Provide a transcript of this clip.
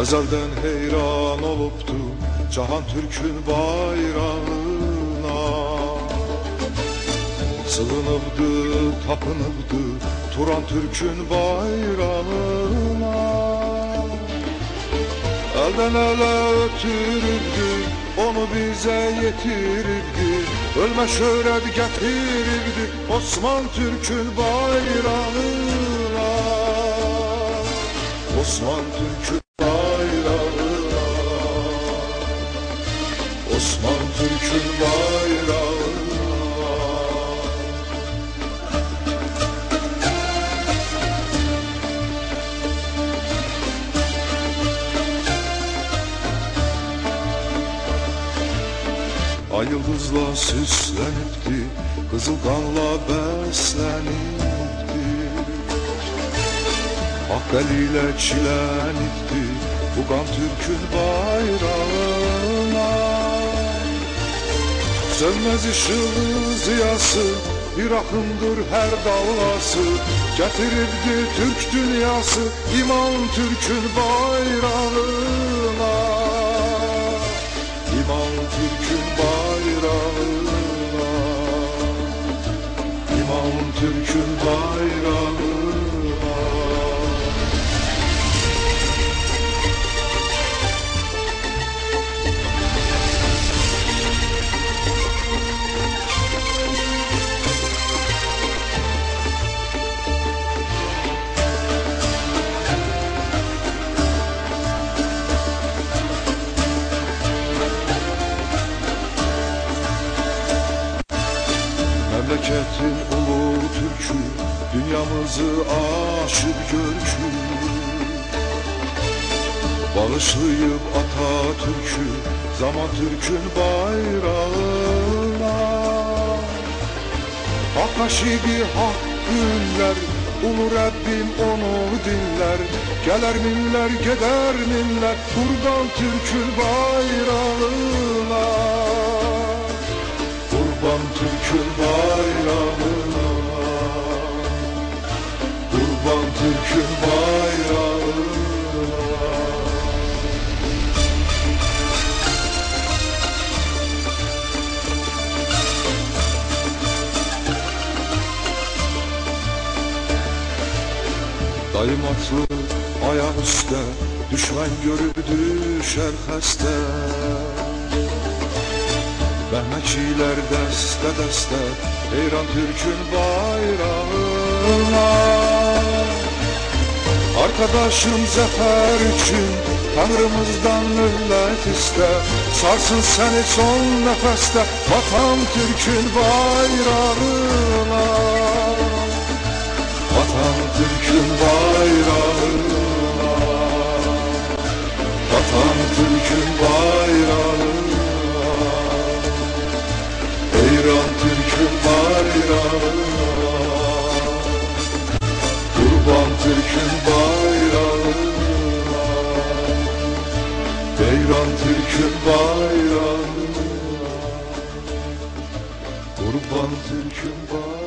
Ezelden heyran olupdu Cahan Türk'ün bayrağına. Sığınıbdı, tapınıbdı Turan Türk'ün bayrağına. Elden ele ötürübdü Onu bize yetirirdi. Ölme şöhret getirirdi Osman Türk'ün bayrağına. Osman Türk'ün Ay yıldızla süslenipti Kızıl kanla beslenipti Hak eliyle çilenipti Bu kan Türk'ün bayrağına. Sönmez ışığı ziyası Bir akımdır her dalgası Getiribdi Türk dünyası İman Türk'ün bayrağına Türk'ün bayrağına Memleketin Dünyamızı aşıp görkü Bağışlayıp Atatürk'ü Zaman Türk'ün bayrağına. Hak aşidi hak günler Ulu Rabbim onu dinler. Gelir minler gider minler Kurban Türk'ün bayrağına Dayım atlı ayak üstte Düşman görüp düşer xəstə Mehmetçiler deste deste Eyran Türk'ün bayrağına. Arkadaşım zafer için Tanrımızdan millet iste. Sarsın seni son nefeste Vatan Türk'ün bayrağına. Vatan Türk'ün bayrağına Kurban Türk'ün bayrağına